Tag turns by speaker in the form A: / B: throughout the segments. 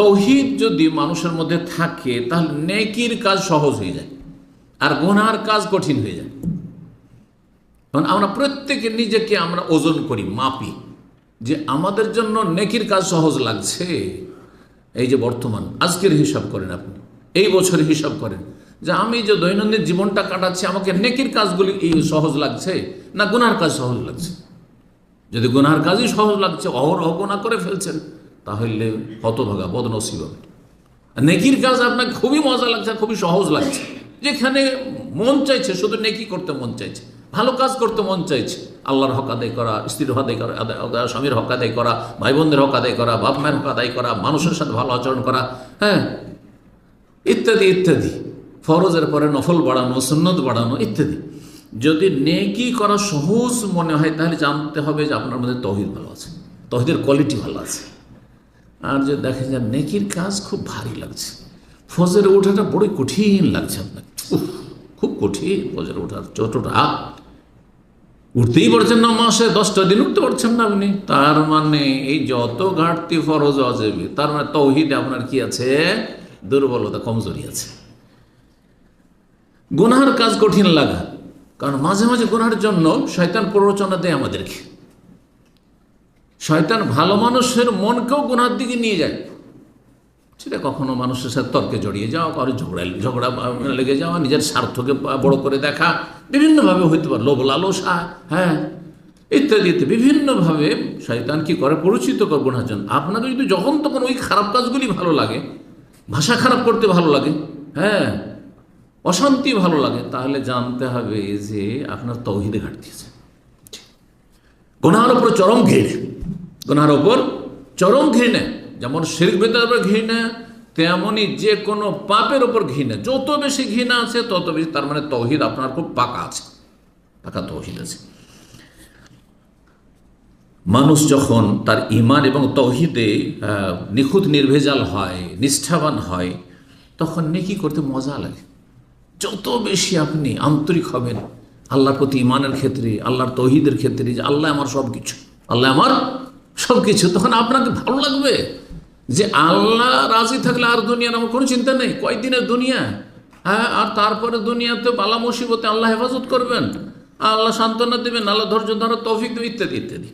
A: তৌহিদ যদি মানুষের মধ্যে থাকে, তাহলে নেকির কাজ সহজ হয়ে যায় আর গোনার কাজ কঠিন হয়ে যায়। কারণ আমরা প্রত্যেকে নিজেকে আমরা ওজন করি, মাপি যে আমাদের জন্য নেকির কাজ সহজ লাগছে। এই যে বর্তমান, আজকের হিসাব করেন আপনি, এই বছরের হিসাব করেন যে আমি যে দৈনন্দিন জীবনটা কাটাচ্ছি, আমাকে নেকির কাজগুলি এই সহজ লাগছে না গুনার কাজ সহজ লাগছে? যদি গুনার কাজই সহজ লাগছে, অহরহ গুণা করে ফেলছেন। তাহলে হতভাগা, বদনসিব হবে। নেকির কাজ আপনাকে খুবই মজা লাগছে, খুবই সহজ লাগছে। যেখানে মন চাইছে, শুধু নেকি করতে মন চাইছে, ভালো কাজ করতে মন চাইছে। আল্লাহর হক আদায় করা, স্ত্রীর হক আদায় করা স্বামীর হক আদায় করা ভাই বোনদের হক আদায় করা বাপ মায়ের হক আদায় করা, মানুষের সাথে ভালো আচরণ করা হ্যাঁ? ইত্যাদি ইত্যাদি। ফরজের পরে নফল বাড়ানো, সুন্নত বাড়ানো, ইত্যাদি। যদি নেকি করা সহজ মনে হয়, তাহলে জানতে হবে যে আপনার মধ্যে তহিদ ভালো আছে। তহিদের কোয়ালিটি ভালো আছে। আর যে দেখেন যে নেকির কাজ খুব ভারী লাগছে। ফজের ওঠাটা বড়ই কঠিন লাগছে আপনাকে। খুব কঠিন ফজরে ওঠার ছোটটা উঠতেই পারছেন না মাসে, দশটা দিন উঠতে পারছেন না আপনি তার মানে এই যত ঘাটতি ফরজ অজেবি, তার মানে তৌহিদে আপনার কি আছে? দুর্বলতা, কমজোরি আছে। গুনার কাজ কঠিন লাগা। কারণ মাঝে মাঝে গুনার জন্য শয়তান প্ররোচনা দেয় আমাদেরকে। শয়তান ভালো মানুষের মনকেও গুনার দিকে নিয়ে যায়। সেটা কখনো মানুষের সাথে তর্কে জড়িয়ে যাওয়া, কারও ঝগড়া ঝগড়া লেগে যাওয়া, নিজের স্বার্থকে বড় করে দেখা, বিভিন্নভাবে হইতে পারে, লোভ, লালসা হ্যাঁ ইত্যাদি বিভিন্নভাবে শয়তান কি করে? পরিচিত করব না জন্য। আপনাকে যদি যখন তখন ওই খারাপ কাজগুলি ভালো লাগে, ভাষা খারাপ করতে ভালো লাগে হ্যাঁ অশান্তি ভালো লাগে, তাহলে জানতে হবে যে আপনার তৌহিদে ঘাটতি আছে। গোনার ওপর চরম ঘৃণে গোনার ওপর চরম ঘৃণে, যেমন শেখ বেতার উপর ঘৃণা তেমনই যে কোনো পাপের ওপর ঘৃণা। যত বেশি ঘৃণা আছে, তত বেশি তার মানে তহিদ আপনার খুব পাকা আছে। পাকা তৌহিদ আছে। মানুষ যখন তার ইমান এবং তহিদে নিখুঁত, নির্ভেজাল হয়, নিষ্ঠাবান হয়, তখন নেকি করতে মজা লাগে। যত বেশি আপনি আন্তরিক হবেন, আল্লাহর প্রতি ইমানের ক্ষেত্রে, আল্লাহর তহিদের ক্ষেত্রে, যে আল্লাহ আমার সব কিছু আল্লাহ আমার সব কিছু তখন আপনাকে ভালো লাগবে যে আল্লাহ রাজি থাকলে আর দুনিয়ার আমার কোনো চিন্তা নেই। কয়দিনের দুনিয়া? হ্যাঁ আর তারপরে দুনিয়াতে বালা মুসিবতে আল্লাহ হেফাজত করবেন। আল্লাহ সান্ত্বনা দেবেন, আল্লাহ ধৈর্য ধরো তৌফিক দেবে ইত্যাদি ইত্যাদি।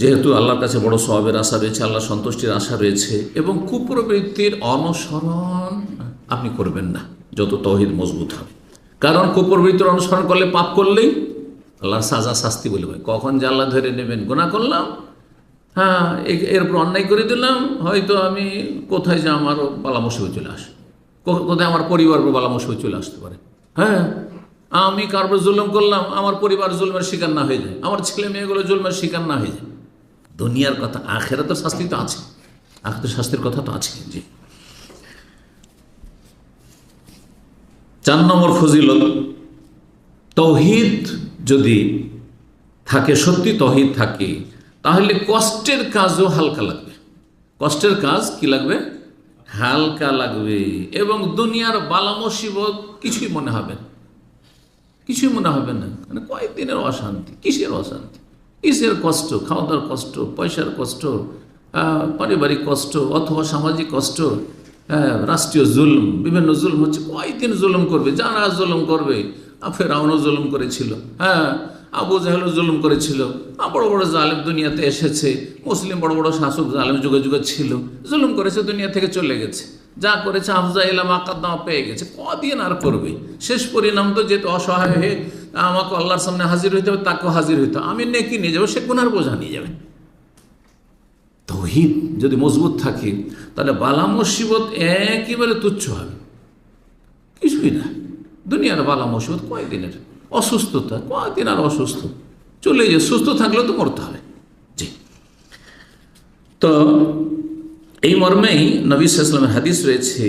A: যেহেতু আল্লাহর কাছে বড় স্বভাবের আশা রয়েছে আল্লাহ সন্তুষ্টির আশা রয়েছে, এবং কুপ্রবৃত্তির অনুসরণ আপনি করবেন না, যত তহিদ মজবুত হবে। কারণ কুপ্রবৃত্তির অনুসরণ করলে পাপ করলেই আল্লাহর সাজা শাস্তি বলে হয় কখন যে আল্লাহ ধরে নেবেন? গোনা করলাম। হ্যাঁ এরপর অন্যায় করে দিলাম। হয়তো আমি কোথায় যে আমার বালামসিবে চলে আসে। কোথায় আমার পরিবার বালামসিবে চলে আসতে পারে। হ্যাঁ আমি কারোর জুলুম করলাম, আমার পরিবার জুলমের শিকার না হয়ে যায়। আমার ছেলে মেয়েগুলো জুলমের শিকার না হয়ে যায়। দুনিয়ার কথা আখেরা তো শাস্তি তো আছে। আখের শাস্তির কথা তো আছে। জি। চার নম্বর ফজিলত, তৌহিদ যদি থাকে সত্যি তহিদ থাকে, তাহলে কষ্টের কাজও হালকা লাগবে। কষ্টের কাজ কি লাগবে? হালকা লাগবে। এবং দুনিয়ার বালা মুসিবত কিছুই মনে হবে না। কিছুই মনে হবে না। মানে কয়েকদিনের অশান্তি। কিসের অশান্তি? কিসের কষ্ট? খাওয়া দাওয়ার কষ্ট? পয়সার কষ্ট? পারিবারিক কষ্ট? অথবা সামাজিক কষ্ট? রাষ্ট্রীয় জুলম? বিভিন্ন জুলম হচ্ছে। কয়েকদিন জুলুম করবে? যারা জুলুম করবে? ফেরাউনও জুলুম করেছিল। হ্যাঁ আবু জাহেলও জুলুম করেছিল। বড় বড় জালেম দুনিয়াতে এসেছে। মুসলিম বড় বড় শাসক জালেম যুগে যুগে ছিল। জুলুম করেছে, দুনিয়া থেকে চলে গেছে। যা করেছে আফজা ইলাম আকাদ্দামা পেয়ে গেছে। কদিন আর করবে? শেষ পরিণাম তো যেহেতু অসহায় হয়ে আমাকে আল্লাহর সামনে হাজির হইতে হবে, তাকেও হাজির হইতে আমি নেকি নিয়ে যাব, সে গুনার বোঝা নিয়ে যাবে। তহিদ যদি মজবুত থাকে, তাহলে বালা মুসিবত একেবারে তুচ্ছ হবে। কিছুই না। দুনিয়ার বালা মুসিবত কয়েকদিনের অসুস্থতা কয়েকদিন আর অসুস্থ? চলে যে সুস্থ থাকলেও তো মরতে হবে। জি। তো এই মর্মেই নবী সাল্লামের হাদিস রয়েছে।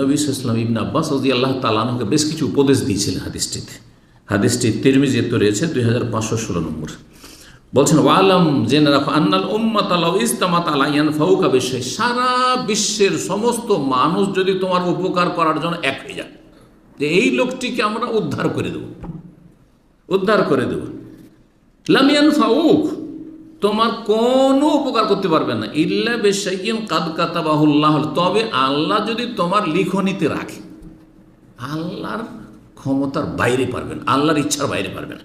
A: নবী সাল্লাম ইবন আব্বাস রাজি আল্লাহ তালানহকে বেশ কিছু উপদেশ দিয়েছিলেন হাদিসটিতে। হাদিসটি তিরমিজিতে রয়েছে, দুই হাজার পাঁচশো ষোলো নম্বর। বলছেন, ওয়ালাম জেনে রাখো, আন্নাল উম্মাত আলাউ ইস্তামাত আলাইয়ান ফাউকা বিশ্বে সারা বিশ্বের সমস্ত মানুষ যদি তোমার উপকার করার জন্য এক হয়ে যায়। যে এই লোকটিকে আমরা উদ্ধার করে দেব। উদ্ধার করে দেব। লামিয়ান ফাউক তোমার কোনো উপকার করতে পারবে না। ইল্লা বেশাইন কাদ কাতাবাহুল্লাহ তবে আল্লাহ যদি তোমার লিখনিতে রাখে, আল্লাহর ক্ষমতার বাইরে পারবেন, আল্লাহর ইচ্ছার বাইরে পারবে না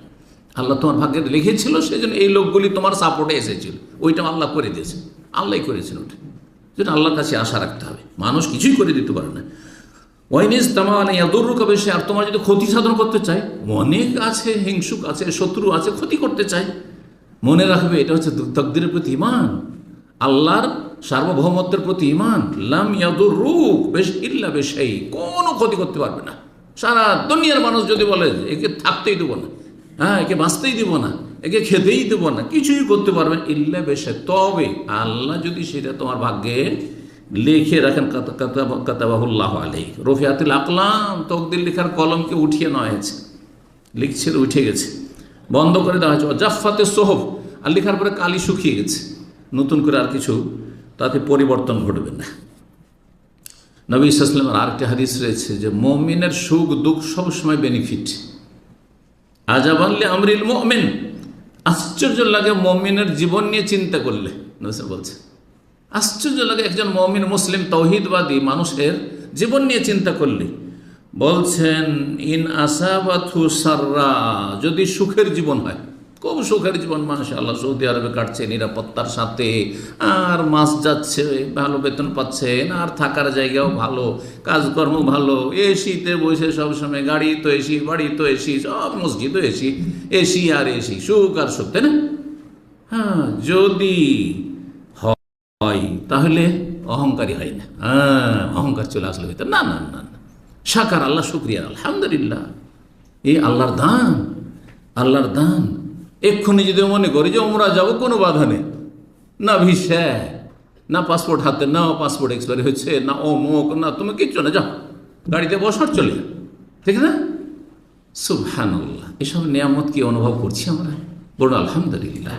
A: আল্লাহ তোমার ভাগ্যে লিখেছিল সেই জন্য এই লোকগুলি তোমার সাপোর্টে এসেছিল। ওইটা আল্লাহ করে দিয়েছে। আল্লাহই করেছেন ওটা। যেটা আল্লাহর কাছে আশা রাখতে হবে। মানুষ কিছুই করে দিতে পারে না। ওয়াইনিস তামানে ইয়াদুরুকা বেশি আর তোমার যদি ক্ষতি সাধন করতে চায় অনেক আছে, হিংসুক আছে, শত্রু আছে, ক্ষতি করতে চায় মনে রাখবে এটা হচ্ছে তকদিরের প্রতি ইমান আল্লাহর সার্বভৌমত্বের প্রতি ইমান লাম ইয়াদুর রূপ বেশ ইল্লা বেশাই, কোনো ক্ষতি করতে পারবে না। সারা দুনিয়ার মানুষ যদি বলে, একে থাকতেই দেবো না হ্যাঁ একে বাঁচতেই দেবো না, একে খেতেই দেবো না, কিছুই করতে পারবে ইল্লা বেশাই। তবে আল্লাহ যদি সেটা তোমার ভাগ্যে লিখে রাখেন কাতাবাহুল্লাহ আলাই রফিয়াতুল আকলাম তকদির লেখার কলমকে উঠিয়ে নেওয়া হয়েছে। লিখছিল উঠে গেছে। বন্ধ করে দেওয়া হয়েছে। জাফাতে সোহব। আর লেখার পরে কালি শুকিয়ে গেছে। নতুন করে আর কিছু তাতে পরিবর্তন ঘটবে না। নবী ইসলামের আরেকটি হাদিস রয়েছে যে, মমিনের সুখ, দুঃখ সবসময় বেনিফিট আজাবাল্লে আমরিল মমিন। আশ্চর্য লাগে মমিনের জীবন নিয়ে চিন্তা করলে। নবী বলছে আশ্চর্য লাগে একজন মমিন মুসলিম তৌহিদবাদী মানুষের জীবন নিয়ে চিন্তা করলে। বলছেন, ইন আসাবাথু সাররা যদি সুখের জীবন হয়। খুব সুখের জীবন মাসা আল্লাহ সৌদি আরবে কাটছে নিরাপত্তার সাথে, আর মাস যাচ্ছে, ভালো বেতন পাচ্ছেন আর থাকার জায়গাও ভালো, কাজকর্ম ভালো, এসিতে বসে সবসময় গাড়ি তো এসি, বাড়ি তো এসি, সব মসজিদও এসি এসি আর এসি, সুখ আর সুখ, তাই না? হ্যাঁ যদি তাহলে অহংকারী হয় না। হ্যাঁ অহংকার চলে আসলে হইতো না না না না। সাকার আল্লাহ, শুক্রিয়া, আলহামদুলিল্লাহ। এই আল্লাহর দান আল্লাহর দান। এক্ষুনি যদি মনে করি যে ওমরা যাব, কোনো বাধা নেই। না ভিসা, না পাসপোর্ট হাতে না পাসপোর্ট এক্সপায়ারি হচ্ছে না মুখ না তুমি কিচ্ছু না, যাও। গাড়িতে বসার চলে ঠিক না সুবহানাল্লাহ। এসব নিয়ামত কি অনুভব করছি আমরা? বলুন, আলহামদুলিল্লাহ।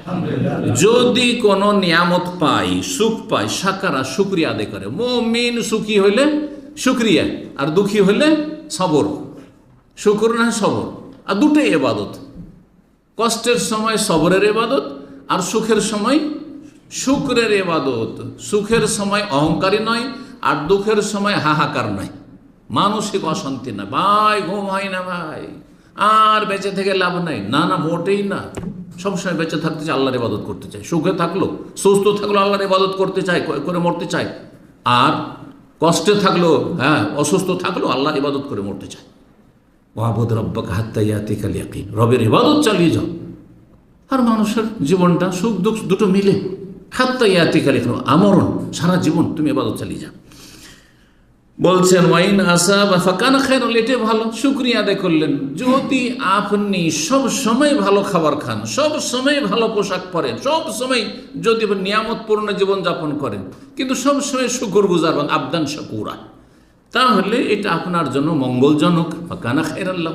A: যদি কোনো নিয়ামত পাই, সুখ পাই, সাকারা, শুক্রিয়া আদায় করে, মমিন সুখী হইলে শুক্রিয়া, আর দুঃখী হইলে সবর। শুকুর না সবর? আর দুটোই এবাদত। কষ্টের সময় সবরের এবাদত, আর সুখের সময় শুক্রের এবাদত। সুখের সময় অহংকারী নয়, আর দুঃখের সময় হাহাকার নয়। মানসিক অশান্তি না ভাই, ঘুম হয় না, ভাই। আর বেঁচে থেকে লাভ নাই। না না, মোটেই না। সবসময় বেঁচে থাকতে চাই আল্লাহর ইবাদত করতে চাই সুখে থাকল, সুস্থ থাকল, আল্লাহর ইবাদত করতে চাই করে মরতে চাই আর কষ্টে থাকল হ্যাঁ অসুস্থ থাকল, আল্লাহর ইবাদত করে মরতে চাই ওয়াবুদ রব্বাকে হাত্তাইয়াতি কালিয়াকিন রবের ইবাদত চালিয়ে যাও। আর মানুষের জীবনটা সুখ দুঃখ দুটো মিলে। হাত্তাইয়াতি কালিয়াকিন আমরণ, সারা জীবন তুমি ইবাদত চালিয়ে যাও। বলছেন, ওয়াইন আসা বা ফাঁকানা খায়রুল এটাই ভালো, শুক্রিয়া আদায় করলেন। যদি আপনি সব সময় ভালো খাবার খান, সব সময় ভালো পোশাক পরেন, সব সময় যদি নিয়ামতপূর্ণ জীবন যাপন করেন, কিন্তু সব সময় শুকুর গুজার আবদান শাকুরা তাহলে এটা আপনার জন্য মঙ্গলজনক। ফাঁকানা খায়রাল্লাহ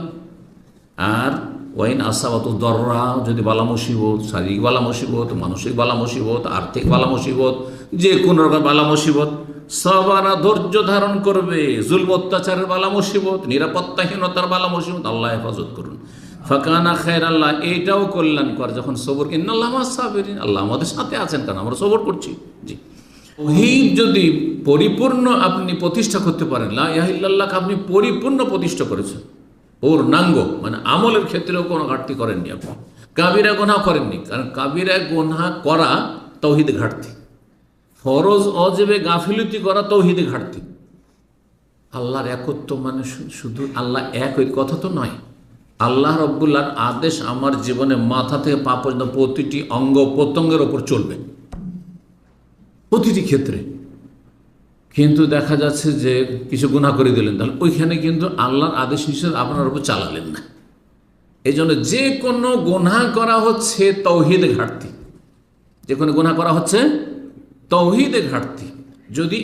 A: আর ওয়াইন আসাবাত দররা, যদি বালা মুসিবত, শারীরিক বালা মুসিবত, মানসিক বালা মুসিবত, আর্থিক বালা মুসিবত, যে কোনো রকম বালা মুসিবত সবারা ধৈর্য ধারণ করবে, জুলম অত্যাচারের বালা মুসিবত, নিরাপত্তাহীনতার বালা মুসিবত, আল্লাহ হেফাজত করুন। ফাঁকানা খায়ের আল্লাহ এইটাও কল্যাণকর যখন সবর কিন আল্লাহ সাবেরিন, আল্লাহ আমাদের সাথে আছেন কারণ আমরা সবর করছি। জি। ওহিদ যদি পরিপূর্ণ আপনি প্রতিষ্ঠা করতে পারেন, লা ইয়াহিল্লাহকে আপনি পরিপূর্ণ প্রতিষ্ঠা করেছেন। পূর্ণাঙ্গ মানে আমলের ক্ষেত্রেও কোনো ঘাটতি করেননি আপনি। কাবিরা গোনা করেননি, কারণ কাবিরা গোনা করা তৌহিদ ঘাটতি। ফরজ, অজেবে গাফিলতি করা তৌহিদে ঘাটতি। আল্লাহর একত্ব মানে শুধু আল্লাহ এক, ওই কথা তো নয়। আল্লাহ রব্বুল্লাহর আদেশ আমার জীবনে মাথা থেকে পা পর্যন্ত প্রতিটি অঙ্গ প্রত্যঙ্গের ওপর চলবে। প্রতিটি ক্ষেত্রে। কিন্তু দেখা যাচ্ছে যে কিছু গুণা করে দিলেন। তাহলে ওইখানে কিন্তু আল্লাহর আদেশ হিসেবে আপনার উপর চালালেন না। এই জন্য যে কোনো গুণা করা হচ্ছে তৌহিদ ঘাটতি। যে কোনো গুণা করা হচ্ছে তৌহিদে ঘাটতি। যদি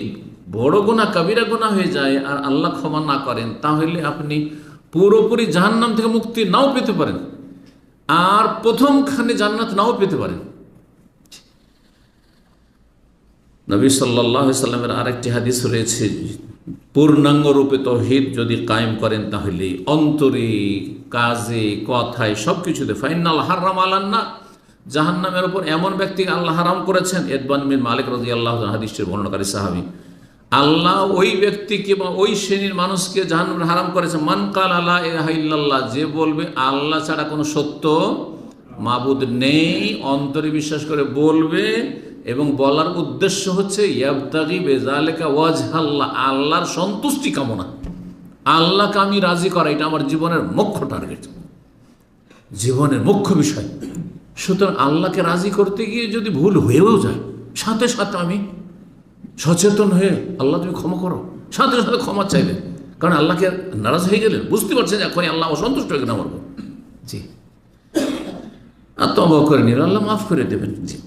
A: বড় গোনা কবিরা গোনা হয়ে যায় আর আল্লাহ ক্ষমা না করেন, তাহলে আপনি পুরোপুরি জাহান্নাম থেকে মুক্তি নাও পেতে পারেন। আর প্রথমখানে জান্নাত নাও পেতে পারেন। নবী সাল্লাহ সাল্লামের আরেকটি হাদিস রয়েছে, পূর্ণাঙ্গ রূপে তহিদ যদি কায়েম করেন, তাহলে অন্তরে, কাজে, কথায় সব কিছুতে ফাইনাল হারাম আলান্না জাহান্নামের ওপর এমন ব্যক্তিকে আল্লাহ হারাম করেছেন, এদবান বিন মালিক রাজি আল্লাহ হাদিসের বর্ণনাকারী সাহাবি। আল্লাহ ওই ব্যক্তিকে বা ওই শ্রেণির মানুষকে জাহান্নাম হারাম করেছে। মান কাল আল্লাহ ইল্লাল্লাহ, যে বলবে আল্লাহ ছাড়া কোনো সত্য মাবুদ নেই, অন্তরে বিশ্বাস করে বলবে এবং বলার উদ্দেশ্য হচ্ছে, ইয়াবতাগি বেজালেকা ওয়াজ আল্লাহ আল্লাহর সন্তুষ্টি কামনা। আল্লাহকে আমি রাজি করা, এটা আমার জীবনের মুখ্য টার্গেট জীবনের মুখ্য বিষয়। সুতরাং আল্লাহকে রাজি করতে গিয়ে যদি ভুল হয়েও যায় সাথে সাথে আমি সচেতন হয়ে আল্লাহ তুমি ক্ষমা করো। সাথে সাথে ক্ষমা চাইবেন কারণ আল্লাহকে নারাজ হয়ে গেলেন বুঝতে পারছেন এখন আল্লাহ অসন্তুষ্ট হয়ে গেলেন আমার। জি। আর তবা করে নিল আল্লাহ মাফ করে দেবেন। জি।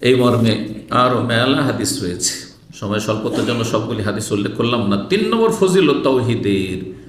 A: এই মর্মে আরও মেলা হাদিস রয়েছে। সময় স্বল্পতার জন্য সবগুলি হাদিস উল্লেখ করলাম না। তিন নম্বর ফজিলত তৌহিদের